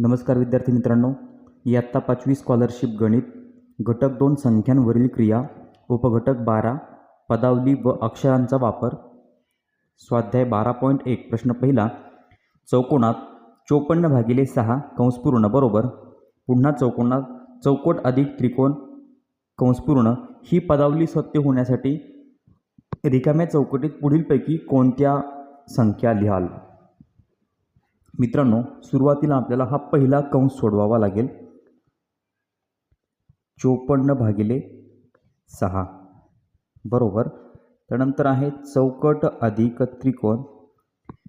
नमस्कार विद्यार्थी मित्रांनो इयत्ता पाचवी स्कॉलरशिप गणित घटक दोन संख्यांवरील क्रिया उपघटक बारा पदावली व अक्षरांचा वापर. स्वाध्याय बारा पॉईंट एक प्रश्न पहिला चौकोनात चोपन्न भागिले सहा कंसपूर्ण बरोबर. पुन्हा चौकोनात चौकोट अधिक त्रिकोण कंसपूर्ण. ही पदावली सत्य होण्यासाठी रिकाम्या चौकटीत पुढीलपैकी कोणत्या संख्या लिहाल? मित्रांनो सुरुवातीला आपल्याला हा पहिला कंस सोडवावा लागेल. चोपन्न भागिले सहा. बरोबर? त्यानंतर आहे चौकट अधिक त्रिकोण.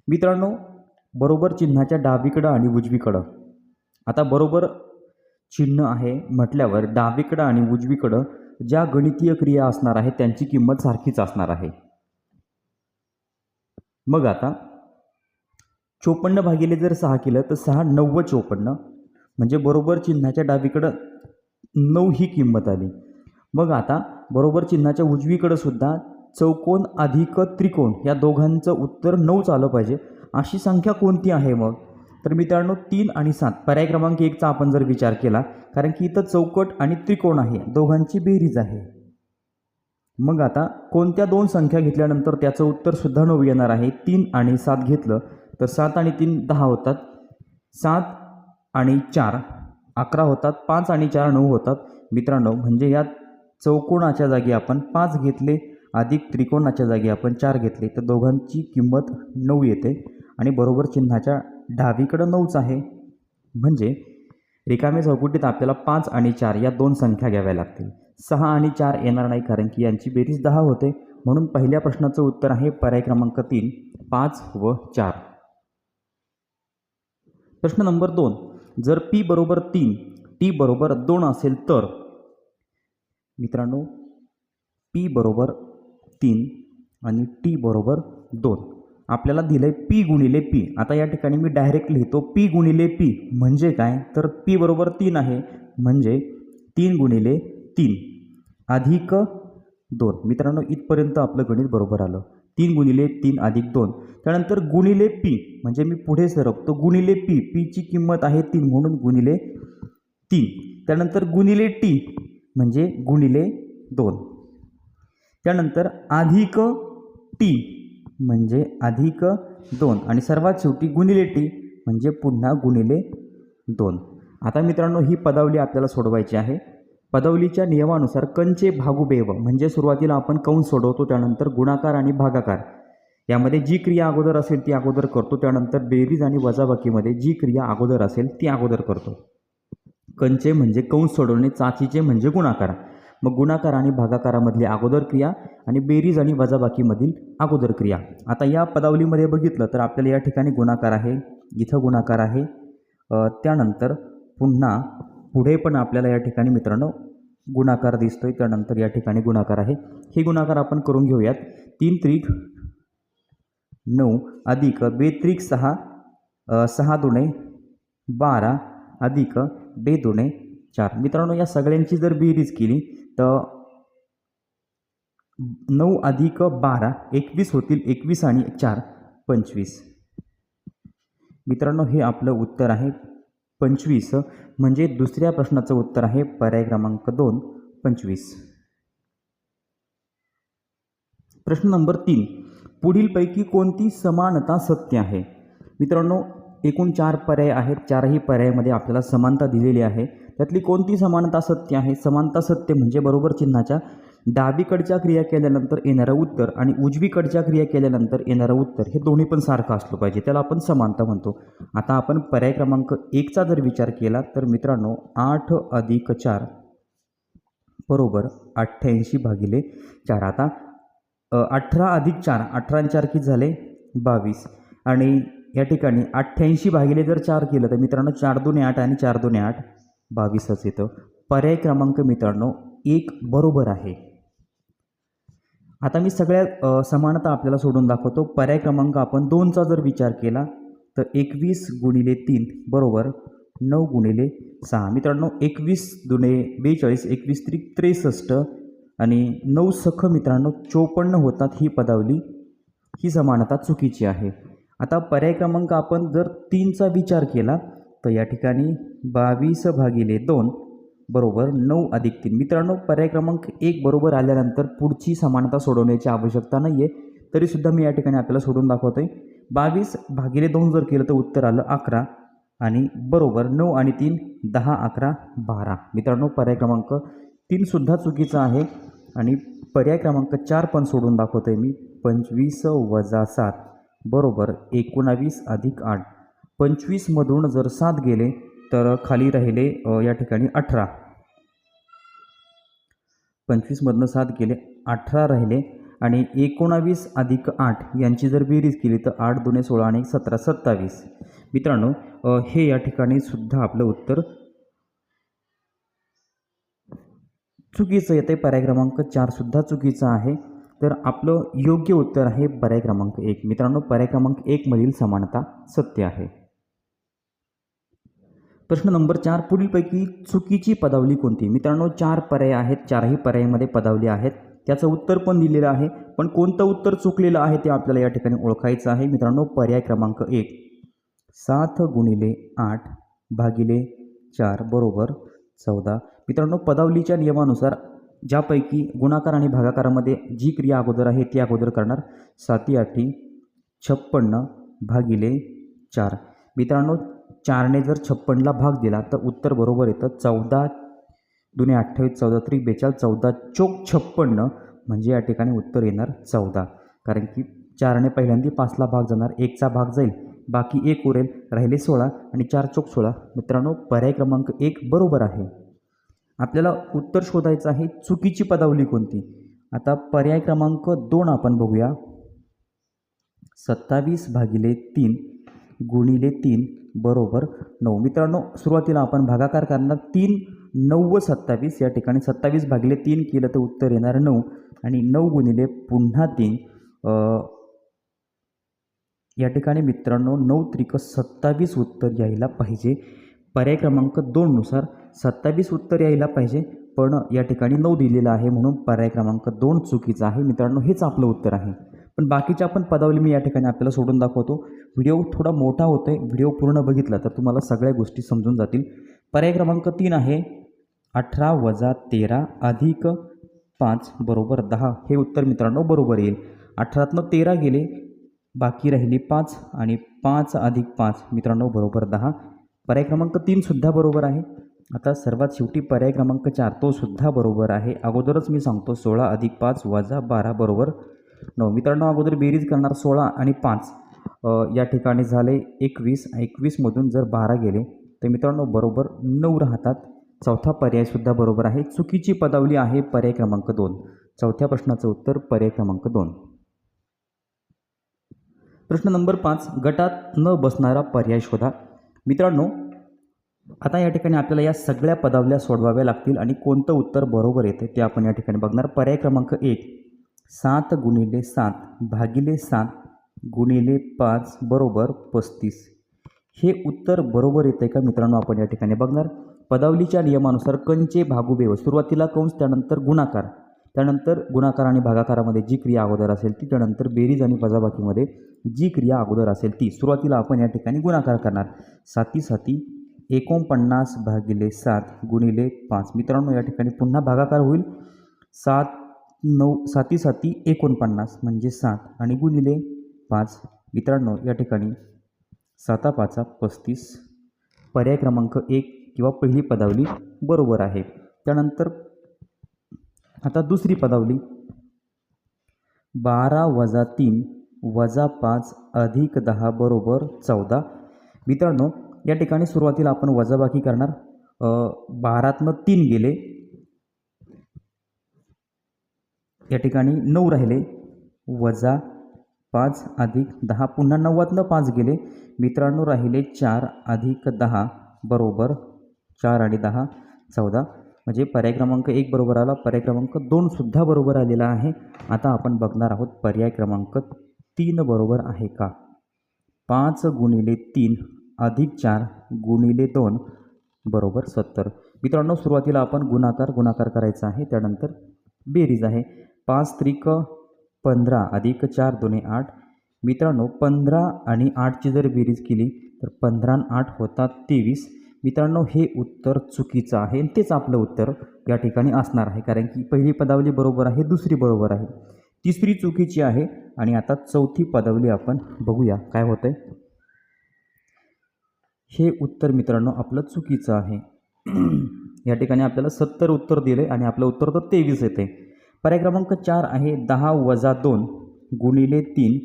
मित्रांनो बरोबर चिन्हाच्या डावीकडं आणि उजवीकडं. आता बरोबर चिन्ह आहे म्हटल्यावर डावीकडं आणि उजवीकडं ज्या गणितीय क्रिया असणार आहे त्यांची किंमत सारखीच असणार आहे. मग आता चोपन्न भागिले जर सहा केलं तर सहा नव्वद चोपन्न. म्हणजे बरोबर चिन्हाच्या डावीकडं नऊ ही किंमत आली. मग आता बरोबर चिन्हाच्या उजवीकडं सुद्धा चौकोन अधिक त्रिकोण या दोघांचं उत्तर नऊच आलं पाहिजे. अशी संख्या कोणती आहे मग? तर मित्रांनो तीन आणि सात. पर्याय क्रमांक एकचा आपण जर विचार केला कारण की इथं चौकट आणि त्रिकोण आहे दोघांची बेरीज आहे. मग आता कोणत्या दोन संख्या घेतल्यानंतर त्याचं उत्तर सुद्धा नऊ येणार आहे? तीन आणि सात घेतलं तर सात आणि तीन दहा होतात. सात आणि चार अकरा होतात. पाच आणि चार नऊ होतात. मित्रांनो म्हणजे या चौकोनाच्या जागी आपण पाच घेतले अधिक त्रिकोणाच्या जागी आपण चार घेतले. तर दोघांची किंमत नऊ येते आणि बरोबर चिन्हाच्या डावीकडं नऊच आहे. म्हणजे रिकाम्या चौकटीत आपल्याला पाच आणि चार या दोन संख्या घ्याव्या लागतील. सहा आणि चार येणार नाही कारण की यांची बेरीज दहा होते. म्हणून पहिल्या प्रश्नाचं उत्तर आहे पर्याय क्रमांक तीन पाच व चार. प्रश्न नंबर दोन. जर पी बरोबर तीन टी बरोबर दोन असेल तर? मित्रांनो पी बरोबर तीन आणि टी बरोबर दोन. आपल्याला दिलं आहे पी गुणिले पी आता या ठिकाणी मी डायरेक्ट लिहितो पी गुणिले पी म्हणजे काय? तर पी बरोबर तीन आहे. म्हणजे तीन गुणिले तीन. अधिक दोन. मित्रांनो इथपर्यंत आपलं गणित बरोबर आलं. तीन गुणिले तीन अधिक दोन. त्यानंतर गुणिले पी म्हणजे मी पुढे सरकतो. गुणिले पी पीची किंमत आहे तीन म्हणून गुणिले तीन. त्यानंतर गुणिले टी म्हणजे गुणिले दोन. त्यानंतर अधिक टी म्हणजे अधिक दोन. आणि सर्वात शेवटी गुणिले टी म्हणजे पुन्हा गुणिले दोन. आता मित्रांनो ही पदावली आपल्याला सोडवायची आहे. पदवलीच्या नियमानुसार कंचे भागुबेव म्हणजे सुरुवातीला आपण कंस सोडवतो त्यानंतर गुणाकार आणि भागाकार. यामध्ये जी क्रिया अगोदर असेल ती अगोदर करतो त्यानंतर बेरीज आणि वजाबाकीमध्ये जी क्रिया अगोदर असेल ती अगोदर करतो. कंचे म्हणजे कंस सोडवणे चाचीचे म्हणजे गुणाकार. मग गुणाकार आणि भागाकारामधली अगोदर क्रिया आणि बेरीज आणि वजाबाकीमधील अगोदर क्रिया. आता या पदावलीमध्ये बघितलं तर आपल्याला या ठिकाणी गुणाकार आहे इथं गुणाकार आहे. त्यानंतर पुन्हा पुढे पण आपल्याला या ठिकाणी मित्रांनो गुणाकार दिसतो आहे त्यानंतर या ठिकाणी गुणाकार आहे. हे गुणाकार आपण करून घेऊयात. तीन त्रिक नऊ अधिक बेत्रिक सहा सहा दुणे बारा अधिक बे दुणे चार. मित्रांनो या सगळ्यांची जर बेरीज केली तर नऊ अधिक बारा एकवीस होतील. एकवीस आणि चार पंचवीस. मित्रांनो हे आपलं उत्तर आहे. पंचवीस म्हणजे दुसऱ्या प्रश्नाचं उत्तर आहे पर्याय क्रमांक दोन पंचवीस. प्रश्न नंबर तीन पुढीलपैकी कोणती समानता सत्य आहे? मित्रांनो एकूण चार पर्याय आहेत चारही पर्यायामध्ये आपल्याला समानता दिलेली आहे. त्यातली कोणती समानता सत्य आहे? समानता सत्य म्हणजे बरोबर चिन्हाच्या डावीकडच्या क्रिया केल्यानंतर येणारं उत्तर आणि उजवीकडच्या क्रिया केल्यानंतर येणारं उत्तर हे दोन्ही पण सारखं असलं पाहिजे. त्याला आपण समानता म्हणतो. आता आपण पर्याय क्रमांक एकचा जर विचार केला तर मित्रांनो आठ अधिक चार बरोबर अठ्ठ्याऐंशी भागिले चार. आता अठरा अधिक चार अठरा चार किती झाले? बावीस. आणि या ठिकाणी अठ्ठ्याऐंशी भागिले जर चार केलं तर मित्रांनो चार दोन्ही आठ आणि चार दोन्ही आठ बावीसच येतं. पर्याय क्रमांक मित्रांनो एक बरोबर आहे. आता मी सगळ्या समानता आपल्याला सोडून दाखवतो. पर्याय क्रमांक आपण दोनचा जर विचार केला तर एकवीस गुणिले तीन बरोबर? नऊ गुणिले सहा. मित्रांनो एकवीस दुणे बेचाळीस एकवीस त्रिक त्रेसष्ट आणि नऊ सख मित्रांनो चोपन्न होतात ही पदावली. ही समानता चुकीची आहे. आता पर्याय क्रमांक आपण जर तीनचा विचार केला तर या ठिकाणी बावीस भागिले दोन बरोबर नऊ अधिक तीन. मित्रांनो पर्याय क्रमांक एक बरोबर आल्यानंतर पुढची समानता सोडवण्याची आवश्यकता नाही आहे तरीसुद्धा मी या ठिकाणी आपल्याला सोडून दाखवतो आहे बावीस भागिले दोन जर केलं तर उत्तर आलं अकरा आणि बरोबर नऊ आणि तीन दहा अकरा बारा. मित्रांनो पर्याय क्रमांक तीनसुद्धा चुकीचा आहे आणि पर्याय क्रमांक चार पण सोडून दाखवतो आहे मी. पंचवीस वजा सात बरोबर एकोणावीस अधिक आठ. पंचवीसमधून जर सात गेले तर खाली राहिले या ठिकाणी अठरा. पंचवीसमधनं सात गेले अठरा राहिले आणि एकोणावीस अधिक आठ यांची जर बेरीज केली तर आठ दोन्ही सोळा आणि सतरा सत्तावीस. मित्रांनो हे या ठिकाणी सुद्धा आपलं उत्तर चुकीचं येते पर्याय क्रमांक चारसुद्धा चुकीचं आहे. तर आपलं योग्य उत्तर आहे पर्याय क्रमांक एक. मित्रांनो पर्याय क्रमांक एकमधील समानता सत्य आहे. प्रश्न नंबर चार पुढीलपैकी चुकीची पदावली कोणती? मित्रांनो चार पर्याय आहेत चारही पर्यायामध्ये पदावली आहेत. त्याचं उत्तर पण दिलेलं आहे पण कोणतं उत्तर चुकलेलं आहे ते आपल्याला या ठिकाणी ओळखायचं आहे. मित्रांनो पर्याय क्रमांक एक. सात गुणिले आठ भागिले चार बरोबर चौदा. मित्रांनो पदावलीच्या नियमानुसार ज्यापैकी गुणाकार आणि भागाकारामध्ये जी क्रिया अगोदर आहे ती अगोदर करणार. साती आठी छप्पन्न भागिले चार. मित्रांनो चारने जर छप्पनला भाग दिला तर उत्तर बरोबर येतं चौदा दुने अठ्ठावीस चौदा त्रिक बेचाळीस चौदा चोक छप्पन्न म्हणजे या ठिकाणी उत्तर येणार चौदा. कारण की चारने पहिल्यांदा पाचला भाग जाणार एकचा भाग जाईल बाकी एक उरेल राहिले सोळा आणि चार चोक सोळा. मित्रांनो पर्याय क्रमांक एक बरोबर आहे. आपल्याला उत्तर शोधायचं आहे चुकीची पदावली कोणती? आता पर्याय क्रमांक दोन आपण बघूया. सत्तावीस भागिले तीन गुणिले तीन बरोबर. नऊ. मित्रांनो सुरुवातीला आपण भागाकार करणार तीन नऊ व सत्तावीस. या ठिकाणी सत्तावीस भागिले तीन केलं तर उत्तर येणार नऊ. आणि नऊ गुणिले पुन्हा तीन. या ठिकाणी मित्रांनो नऊ त्रिक सत्तावीस उत्तर यायला पाहिजे. पर्याय क्रमांक दोननुसार सत्तावीस उत्तर यायला पाहिजे. पण या ठिकाणी नऊ दिलेलं आहे म्हणून पर्याय क्रमांक दोन चुकीचा आहे. मित्रांनो हेच आपलं उत्तर आहे. पण बाकीच्या पण पदावली मी या ठिकाणी आपल्याला सोडून दाखवतो. व्हिडिओ थोडा मोठा होतो आहे व्हिडिओ पूर्ण बघितला तर तुम्हाला सगळ्या गोष्टी समजून जातील. पर्याय क्रमांक तीन आहे अठरा वजा तेरा अधिक पाच बरोबर दहा. हे उत्तर मित्रांनो बरोबर येईल. अठरातनं तेरा गेले बाकी राहिली पाच आणि पाच अधिक पाच मित्रांनो बरोबर दहा. पर्याय क्रमांक तीनसुद्धा बरोबर आहे. आता सर्वात शेवटी पर्याय क्रमांक चार तोसुद्धा बरोबर आहे. अगोदरच मी सांगतो सोळा अधिक पाच वजा बारा बरोबर नऊ मित्रांनो अगोदर बेरीज करणार सोळा आणि पाच. या ठिकाणी झाले एकवीस. एकवीसमधून जर बारा गेले तर मित्रांनो बरोबर नऊ राहतात. चौथा पर्यायसुद्धा बरोबर आहे. चुकीची पदावली आहे पर्याय क्रमांक दोन. चौथ्या प्रश्नाचं उत्तर पर्याय क्रमांक दोन. प्रश्न नंबर पाच. गटात न बसणारा पर्याय शोधा. मित्रांनो आता या ठिकाणी आपल्याला या सगळ्या पदावल्या सोडवाव्या लागतील आणि कोणतं उत्तर बरोबर येते ते आपण या ठिकाणी बघणार. पर्याय क्रमांक एक. सात गुणिले सात भागिले सात गुणिले पाच बरोबर पस्तीस. हे उत्तर बरोबर येते का मित्रांनो आपण या ठिकाणी बघणार? पदावलीच्या नियमानुसार कंचे भागुबेव सुरुवातीला कंस त्यानंतर गुणाकार. त्यानंतर गुणाकार आणि भागाकारामध्ये जी क्रिया अगोदर असेल ती त्यानंतर बेरीज आणि वजाबाकीमध्ये जी क्रिया अगोदर असेल ती. सुरुवातीला आपण या ठिकाणी गुणाकार करणार. साती साती एकोणपन्नास भागिले सात गुणिले पाच. मित्रांनो या ठिकाणी पुन्हा भागाकार होईल. सात नऊ साती साती एकोणपन्नास म्हणजे सात आणि गुणिले पाच. मित्रांनो या ठिकाणी साता पाचा पस्तीस. पर्याय क्रमांक एक किंवा पहिली पदावली बरोबर आहे. त्यानंतर आता दुसरी पदावली. बारा वजा तीन वजा पाच अधिक दहा बरोबर चौदा. मित्रांनो या ठिकाणी सुरुवातीला आपण वजाबाकी करणार. बारातनं तीन गेले. या ठिकाणी नऊ राहिले. वजा पाच अधिक दहा पुन्हा नव्वदनं पाच गेले. मित्रांनो राहिले चार अधिक दहा बरोबर चार आणि दहा चौदा. म्हणजे पर्याय क्रमांक एक बरोबर आला. पर्याय क्रमांक दोनसुद्धा बरोबर आलेला आहे. आता आपण बघणार आहोत पर्याय क्रमांक तीन बरोबर आहे का? पाच गुणिले तीन अधिक चार गुणिले दोन बरोबर सत्तर. मित्रांनो सुरुवातीला आपण गुणाकार गुणाकार करायचा आहे. त्यानंतर बेरीज आहे. पाच त्रिक पंधरा अधिक चार दोन्ही आठ. मित्रांनो पंधरा आणि आठची जर बेरीज केली तर पंधरा आणि आठ होतात तेवीस. मित्रांनो हे उत्तर चुकीचं आहे आणि तेच आपलं उत्तर या ठिकाणी असणार आहे कारण की पहिली पदावली बरोबर आहे दुसरी बरोबर आहे. तिसरी चुकीची आहे आणि आता चौथी पदावली आपण बघूया काय होतंय? हे उत्तर मित्रांनो आपलं चुकीचं आहे. या ठिकाणी आपल्याला सत्तर उत्तर दिले आणि आपलं उत्तर तर तेवीस येते पर्याय क्रमांक चार आहे दहा वजा दोन गुणिले तीन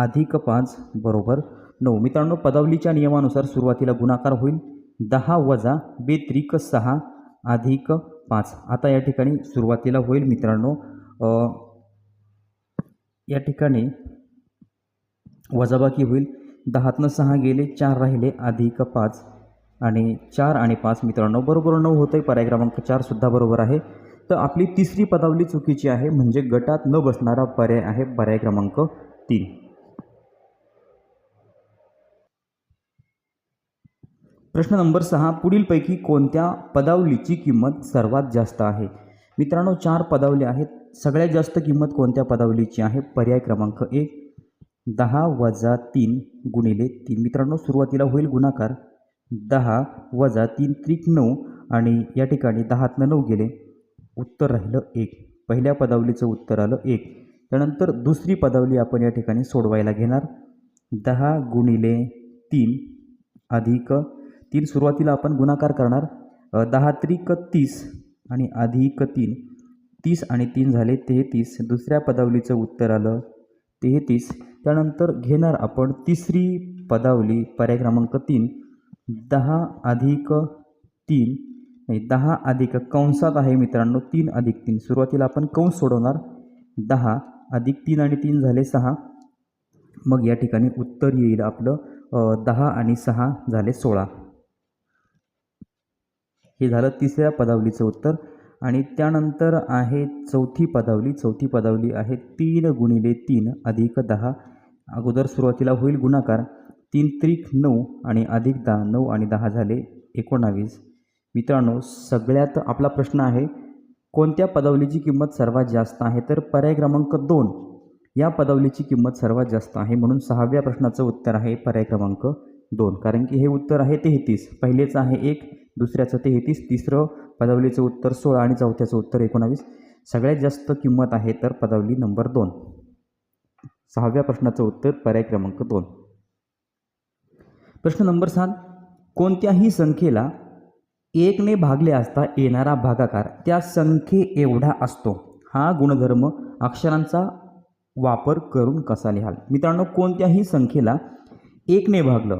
अधिक पाच बरोबर नऊ. मित्रांनो पदावलीच्या नियमानुसार सुरुवातीला गुणाकार होईल. दहा वजा बेत्रिक सहा अधिक पाच. आता या ठिकाणी सुरुवातीला होईल मित्रांनो या ठिकाणी वजाबाकी होईल. दहातनं सहा गेले चार राहिले अधिक पाच आणि चार आणि पाच मित्रांनो बरोबर नऊ होतं आहे पर्याय क्रमांक चारसुद्धा बरोबर आहे. तर आपली तिसरी पदावली चुकीची आहे म्हणजे गटात न बसणारा पर्याय आहे पर्याय क्रमांक तीन. प्रश्न नंबर सहा पुढीलपैकी कोणत्या पदावलीची किंमत सर्वात जास्त आहे? मित्रांनो चार पदावली आहेत. सगळ्यात जास्त किंमत कोणत्या पदावलीची आहे? पर्याय क्रमांक एक दहा वजा तीन गुणिले तीन. मित्रांनो सुरुवातीला होईल गुणाकार. दहा वजा तीन त्रिक नऊ आणि या ठिकाणी दहातनं नऊ गेले. उत्तर राहिलं एक. पहिल्या पदावलीचं उत्तर आलं एक. त्यानंतर दुसरी पदावली आपण या ठिकाणी सोडवायला घेणार. दहा गुणिले तीन अधिक तीन. सुरुवातीला आपण गुणाकार करणार. दहा त्रिक तीस आणि अधिक तीन. तीस आणि तीन झाले तेहतीस. दुसऱ्या पदावलीचं उत्तर आलं तेहतीस. त्यानंतर घेणार आपण तिसरी पदावली पर्याय क्रमांक तीन. दहा अधिक तीन नाही दहा अधिक कंसात आहे मित्रांनो तीन अधिक तीन. सुरुवातीला आपण कंस सोडवणार. दहा अधिक तीन आणि तीन झाले सहा. मग या ठिकाणी उत्तर येईल आपलं दहा आणि सहा झाले सोळा. हे झालं तिसऱ्या पदावलीचं उत्तर. आणि त्यानंतर आहे चौथी पदावली. चौथी पदावली आहे तीन गुणिले तीन अधिक दहा. अगोदर सुरुवातीला होईल गुणाकार. तीन त्रिक नऊ आणि अधिक दहा. नऊ आणि दहा झाले एकोणावीस. मित्रांनो सगळ्यात आपला प्रश्न आहे कोणत्या पदवलीची किंमत सर्वात जास्त आहे? तर पर्याय क्रमांक दोन या पदवलीची किंमत सर्वात जास्त आहे म्हणून सहाव्या प्रश्नाचं उत्तर आहे पर्याय क्रमांक दोन. कारण की हे उत्तर आहे तेहतीस. पहिलेचं आहे एक दुसऱ्याचं तेहतीस तिसरं पदवलीचं उत्तर सोळा आणि चौथ्याचं उत्तर एकोणावीस. सगळ्यात जास्त किंमत आहे तर पदावली नंबर दोन. सहाव्या प्रश्नाचं उत्तर पर्याय क्रमांक दोन. प्रश्न नंबर सात कोणत्याही संख्येला एकने भागले असता येणारा भागाकार त्या संख्ये एवढा असतो. हा गुणधर्म अक्षरांचा वापर करून कसा लिहाल? मित्रांनो कोणत्याही संख्येला एकने भागलं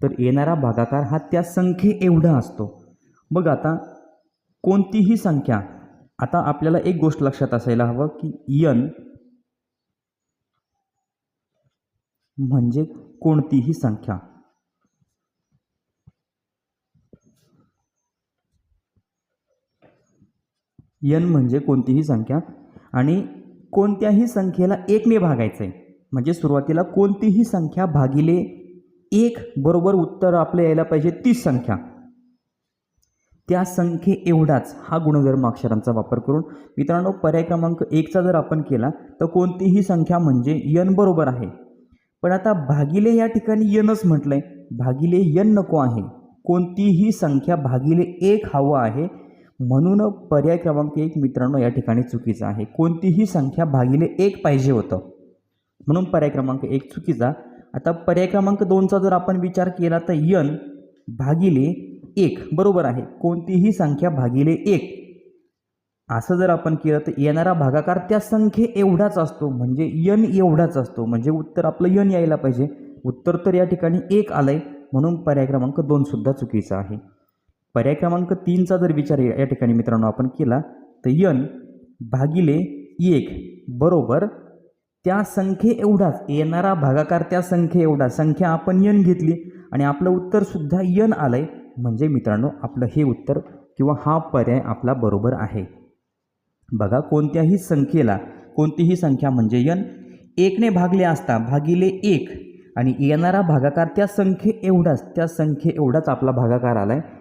तर येणारा भागाकार हा त्या संख्ये एवढा असतो. मग आता कोणतीही संख्या आता आपल्याला एक गोष्ट लक्षात असायला हवं की यन म्हणजे कोणतीही संख्या. यन म्हणजे कोणतीही संख्या आणि कोणत्याही संख्येला एकने भागायचं आहे म्हणजे सुरुवातीला कोणतीही संख्या भागिले एक बरोबर उत्तर आपलं यायला पाहिजे तीस संख्या. त्या संख्ये एवढाच हा गुणधर्म अक्षरांचा वापर करून. मित्रांनो पर्याय क्रमांक एकचा जर आपण केला तर कोणतीही संख्या म्हणजे यन बरोबर आहे. पण आता भागिले या ठिकाणी यनच म्हटलं आहे भागिले यन नको आहे. कोणतीही संख्या भागिले एक हवं आहे. म्हणून पर्याय क्रमांक एक मित्रांनो या ठिकाणी चुकीचा आहे. कोणतीही संख्या भागिले एक पाहिजे होतं. म्हणून पर्याय क्रमांक एक चुकीचा. आता पर्याय क्रमांक दोनचा जर आपण विचार केला तर यन भागिले एक बरोबर आहे. कोणतीही संख्या भागिले एक. असं जर आपण केलं तर येणारा भागाकार त्या संख्ये एवढाच असतो म्हणजे यन एवढाच असतो. म्हणजे उत्तर आपलं यन यायला पाहिजे. उत्तर तर या ठिकाणी एक आलं आहे म्हणून पर्याय क्रमांक दोनसुद्धा चुकीचा आहे. पर्याय क्रमांक तीनचा जर विचार या ठिकाणी मित्रांनो आपण केला तर यन भागिले एक बरोबर त्या संख्ये एवढाच येणारा भागाकार त्या संख्ये एवढा संख्या आपण यन घेतली आणि आपलं उत्तरसुद्धा यन आलं आहे म्हणजे मित्रांनो आपलं हे उत्तर किंवा हा पर्याय आपला बरोबर आहे. बघा कोणत्याही संख्येला कोणतीही संख्या म्हणजे यन एकने भागले असता भागिले एक आणि येणारा भागाकार त्या संख्ये एवढाच त्या संख्ये एवढाच आपला भागाकार आला आहे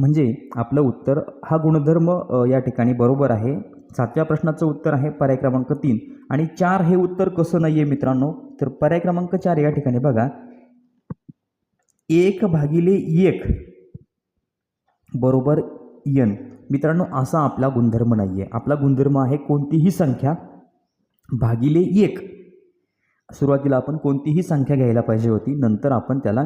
म्हणजे आपलं उत्तर हा गुणधर्म या ठिकाणी बरोबर आहे. सातव्या प्रश्नाचं उत्तर आहे पर्याय क्रमांक तीन. आणि चार हे उत्तर कसं नाही आहे मित्रांनो? तर पर्याय क्रमांक चार या ठिकाणी बघा. एक भागिले एक बरोबर यन मित्रांनो असा आपला गुणधर्म नाही आहे आपला गुणधर्म आहे कोणतीही संख्या भागिले एक. सुरुवातीला आपण कोणतीही संख्या घ्यायला पाहिजे होती. नंतर आपण त्याला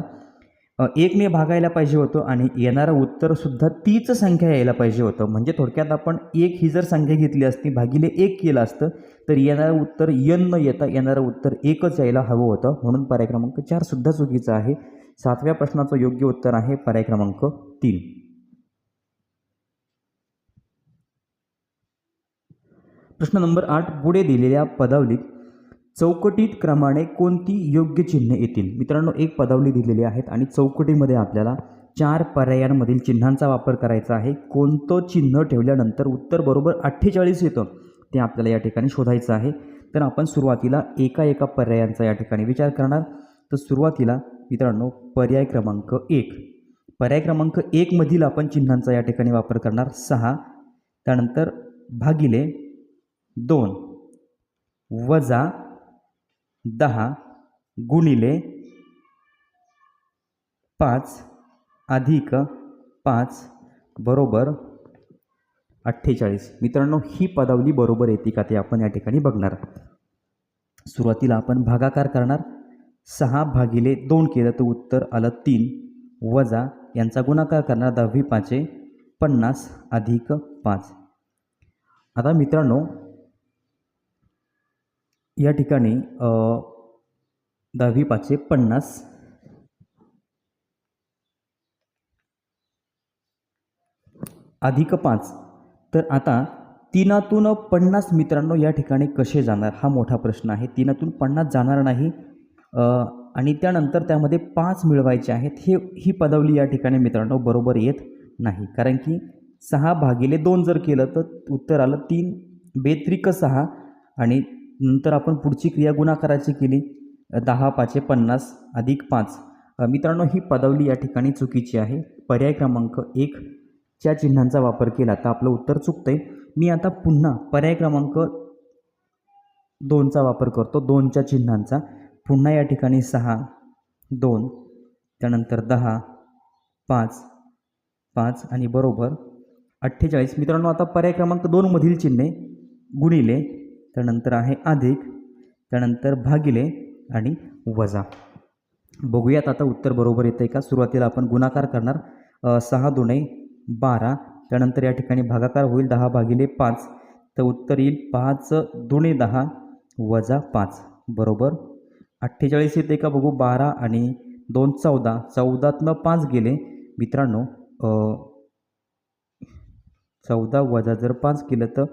एकने भागायला पाहिजे होतं आणि येणारं उत्तरसुद्धा तीच संख्या यायला पाहिजे होतं. म्हणजे थोडक्यात आपण एक ही जर संख्या घेतली असती भागिले एक केलं असतं तर येणारं उत्तर यन न येता येणारं उत्तर एकच यायला हवं होतं. म्हणून पर्याय क्रमांक चारसुद्धा चुकीचं आहे. सातव्या प्रश्नाचं योग्य उत्तर आहे पर्याय क्रमांक तीन. प्रश्न नंबर आठ पुढे दिलेल्या पदावलीत चौकटीत क्रमाने कोणती योग्य चिन्हे येतील? मित्रांनो एक पदावली दिलेली आहेत आणि चौकटीमध्ये आपल्याला चार पर्यायांमधील चिन्हांचा वापर करायचा आहे. कोणतं चिन्ह ठेवल्यानंतर उत्तर बरोबर अठ्ठेचाळीस येतं ते आपल्याला या ठिकाणी शोधायचं आहे. तर आपण सुरुवातीला एका एका पर्यायांचा या ठिकाणी विचार करणार. तर सुरुवातीला मित्रांनो पर्याय क्रमांक एक. पर्याय क्रमांक एकमधील आपण चिन्हांचा या ठिकाणी वापर करणार सहा. त्यानंतर भागिले दोन. वजा दहा गुणिले पाच अधिक पाच बरोबर अठ्ठेचाळीस. मित्रांनो ही पदावली बरोबर येते का ते आपण या ठिकाणी बघणार सुरुवातीला आपण भागाकार करणार. सहा भागिले दोन केलं तर उत्तर आलं तीन. वजा यांचा गुणाकार करणार दहावी पाचे पन्नास अधिक पाच. आता मित्रांनो या ठिकाणी दहावी पाचशे पन्नास अधिक पाच. तर आता तीनातून पन्नास मित्रांनो या ठिकाणी कसे जाणार? हा मोठा प्रश्न आहे. तीनातून पन्नास जाणार नाही. आणि त्यानंतर त्यामध्ये पाच मिळवायचे आहेत. हे ही पदवली या ठिकाणी मित्रांनो बरोबर येत नाही. कारण की सहा भागिले दोन जर केलं तर उत्तर आलं तीन बेत्रिक सहा आणि नंतर आपण पुढची क्रिया गुणाकाराची केली. दहा पाचे पन्नास अधिक पाच. मित्रांनो ही पदवली या ठिकाणी चुकीची आहे. पर्याय क्रमांक एक. च्या चिन्हांचा वापर केला तर आपलं उत्तर चुकतंय. मी आता पुन्हा पर्याय क्रमांक दोनचा वापर करतो. दोनच्या चिन्हांचा. पुन्हा या ठिकाणी सहा दोन. त्यानंतर दहा पाच पाच आणि बरोबर अठ्ठेचाळीस. मित्रांनो आता पर्याय क्रमांक दोनमधील चिन्हे गुणिले. त्यानंतर आहे अधिक त्यानंतर भागिले आणि वजा. बघूयात आता उत्तर बरोबर येतं आहे का? सुरुवातीला आपण गुणाकार करणार. सहा दोने बारा त्यानंतर या ठिकाणी भागाकार होईल दहा भागिले पाच. तर उत्तर येईल पाच दुणे दहा वजा पाच. बरोबर? अठ्ठेचाळीस येते का बघू? बारा आणि दोन चौदा. चौदातनं पाच गेले. मित्रांनो चौदा वजा जर पाच केलं तर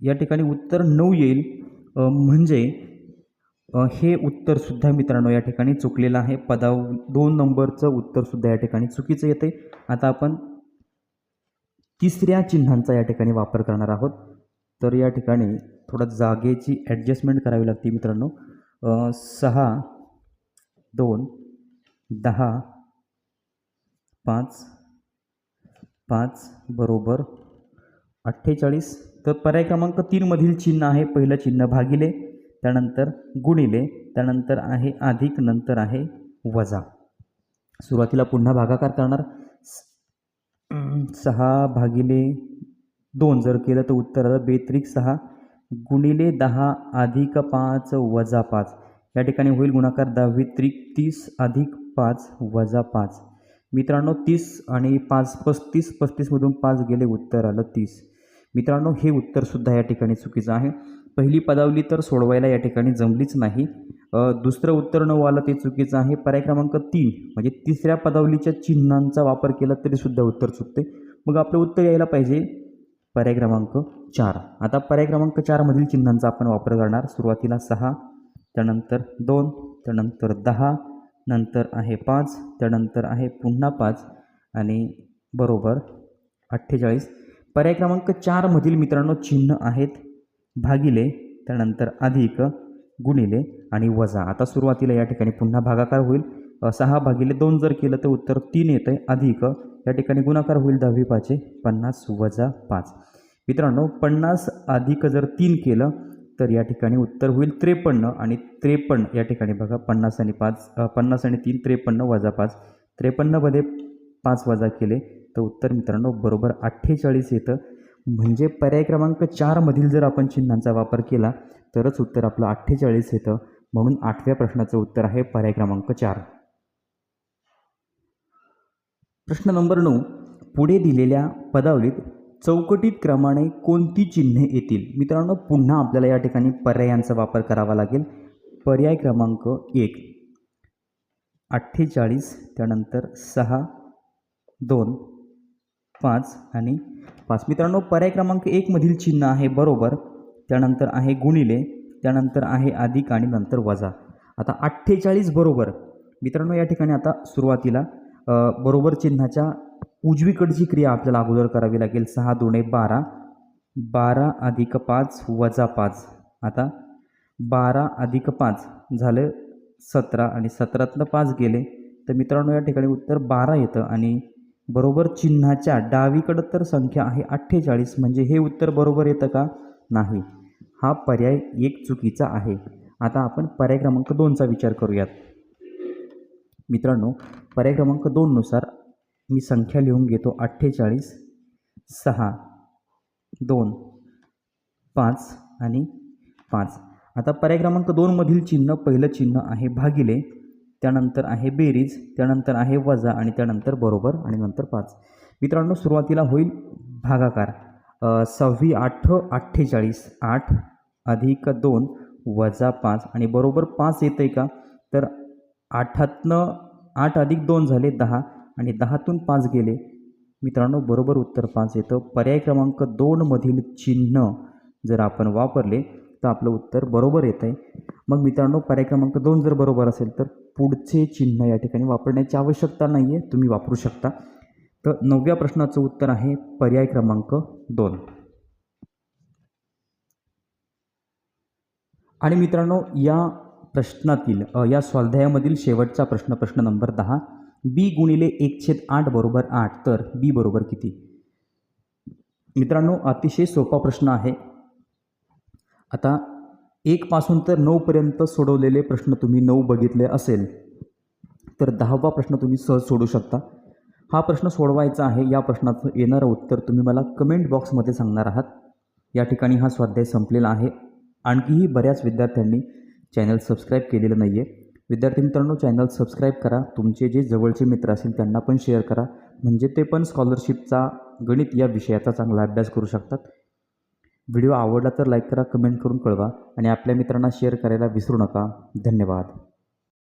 या ठिकाणी उत्तर नऊ येईल. म्हणजे हे उत्तरसुद्धा मित्रांनो या ठिकाणी चुकलेलं आहे. पदाव दोन नंबरचं उत्तरसुद्धा या ठिकाणी चुकीचं येते आता आपण तिसऱ्या चिन्हांचा या ठिकाणी वापर करणार आहोत. तर या ठिकाणी थोडं जागेची ॲडजस्टमेंट करावी लागते मित्रांनो. सहा दोन दहा पाच पाच बरोबर अठ्ठेचाळीस तर पर्याय क्रमांक तीनमधील चिन्ह आहे. पहिलं चिन्ह भागिले त्यानंतर गुणिले त्यानंतर आहे अधिक नंतर आहे वजा. सुरुवातीला पुन्हा भागाकार करणार. स- सहा भागिले दोन जर केलं तर उत्तर आलं बेत्रिक सहा. गुणिले दहा अधिक पाच वजा पाच. या ठिकाणी होईल गुणाकार दहावी त्रिक तीस अधिक पाच वजा पाच. मित्रांनो तीस आणि पाच पस्तीस पस्तीसमधून पाच गेले उत्तर आलं तीस. मित्रांनो हे उत्तरसुद्धा या ठिकाणी चुकीचं आहे. पहिली पदावली तर सोडवायला या ठिकाणी जमलीच नाही. दुसरं उत्तर न आलं ते चुकीचं आहे. पर्याय क्रमांक तीन म्हणजे तिसऱ्या पदावलीच्या चिन्हांचा वापर केला तरीसुद्धा उत्तर चुकते. मग आपलं उत्तर यायला पाहिजे पर्याय क्रमांक चार. आता पर्याय क्रमांक चारमधील चिन्हांचा आपण वापर करणार. सुरुवातीला सहा त्यानंतर दोन त्यानंतर दहा नंतर आहे पाच त्यानंतर आहे पुन्हा पाच आणि बरोबर अठ्ठेचाळीस. पर्याय क्रमांक चारमधील मित्रांनो चिन्ह आहेत. भागिले त्यानंतर अधिक गुणिले आणि वजा. आता सुरुवातीला या ठिकाणी पुन्हा भागाकार होईल. सहा भागिले दोन जर केलं तर उत्तर तीन येतं आहे अधिक या ठिकाणी गुणाकार होईल दहावी पाचे. पन्नास वजा पाच. मित्रांनो पन्नास अधिक जर तीन केलं तर या ठिकाणी उत्तर होईल त्रेपन्न आणि त्रेपन्न. या ठिकाणी बघा पन्नास आणि पाच पन्नास आणि तीन त्रेपन्न वजा पाच. त्रेपन्नमध्ये पाच वजा केले. तर उत्तर मित्रांनो बरोबर अठ्ठेचाळीस येतं. म्हणजे पर्याय क्रमांक चारमधील जर आपण चिन्हांचा वापर केला तरच उत्तर आपलं अठ्ठेचाळीस येतं. म्हणून आठव्या प्रश्नाचं उत्तर आहे पर्याय क्रमांक चार. प्रश्न नंबर नऊ. पुढे दिलेल्या पदावलीत चौकटीत क्रमाने कोणती चिन्हे येतील? मित्रांनो पुन्हा आपल्याला या ठिकाणी पर्यायांचा वापर करावा लागेल. पर्याय क्रमांक एक. अठ्ठेचाळीस त्यानंतर सहा दोन पाच आणि पाच. मित्रांनो पर्याय क्रमांक एकमधील चिन्ह आहे बरोबर त्यानंतर आहे गुणिले त्यानंतर आहे अधिक आणि नंतर वजा. आता अठ्ठेचाळीस बरोबर. मित्रांनो या ठिकाणी आता सुरुवातीला बरोबर चिन्हाच्या उजवीकडची क्रिया आपल्याला अगोदर करावी लागेल. सहा दोणे बारा बारा अधिक पाच वजा पाच. आता बारा अधिक पाच झालं सतरा आणि सतरातनं पाच गेले. तर मित्रांनो या ठिकाणी उत्तर बारा येतं आणि बरोबर चिन्हाच्या डावीकडं तर संख्या आहे अठ्ठेचाळीस. म्हणजे हे उत्तर बरोबर येतं का? नाही. हा पर्याय एक चुकीचा आहे. आता आपण पर्याय क्रमांक दोनचा विचार करूयात. मित्रांनो पर्याय क्रमांक दोननुसार मी संख्या लिहून घेतो अठ्ठेचाळीस सहा दोन पाच आणि पाच. आता पर्याय क्रमांक दोनमधील चिन्ह पहिलं चिन्ह आहे भागिले. त्यानंतर आहे बेरीज त्यानंतर आहे वजा आणि त्यानंतर बरोबर आणि नंतर पाच. मित्रांनो सुरुवातीला होईल भागाकार. सव्वी आठ अठ्ठेचाळीस आठ अधिक दोन वजा पाच आणि बरोबर पाच येतं आहे का? तर आठातनं आठ अधिक दोन झाले दहा आणि दहातून पाच गेले. मित्रांनो बरोबर उत्तर पाच येतं. पर्याय क्रमांक दोनमधील चिन्ह जर आपण वापरले तर आपलं उत्तर बरोबर येत आहे. मग मित्रांनो पर्याय क्रमांक दोन जर बरोबर असेल तर पुढचे चिन्ह या ठिकाणी वापरण्याची आवश्यकता नाही आहे तुम्ही वापरू शकता. तर नवव्या प्रश्नाचं उत्तर आहे पर्याय क्रमांक दोन. आणि मित्रांनो या प्रश्नातील या स्वाध्यायामधील शेवटचा प्रश्न प्रश्न नंबर दहा बी गुणिले एक छेद आठ बरोबर आठ तर बी बरोबर किती? मित्रांनो अतिशय सोपा प्रश्न आहे. आता एकपासून तर नऊपर्यंत सोडवलेले प्रश्न तुम्ही नऊ बघितले असेल तर दहावा प्रश्न तुम्ही सहज सोडू शकता. हा प्रश्न सोडवायचा आहे या प्रश्नाचं येणारं उत्तर तुम्ही मला कमेंट बॉक्समध्ये सांगणार आहात. या ठिकाणी हा स्वाध्याय संपलेला आहे. आणखीही बऱ्याच विद्यार्थ्यांनी चॅनल सबस्क्राईब केलेलं नाही आहे विद्यार्थी मित्रांनो चॅनल सबस्क्राईब करा. तुमचे जे जवळचे मित्र असतील त्यांना पण शेअर करा. म्हणजे ते पण स्कॉलरशिपचा गणित या विषयाचा चांगला अभ्यास करू शकतात. व्हिडिओ आवडला तर लाईक करा कमेंट करून कळवा आणि आपल्या मित्रांना शेअर करायला विसरू नका. धन्यवाद.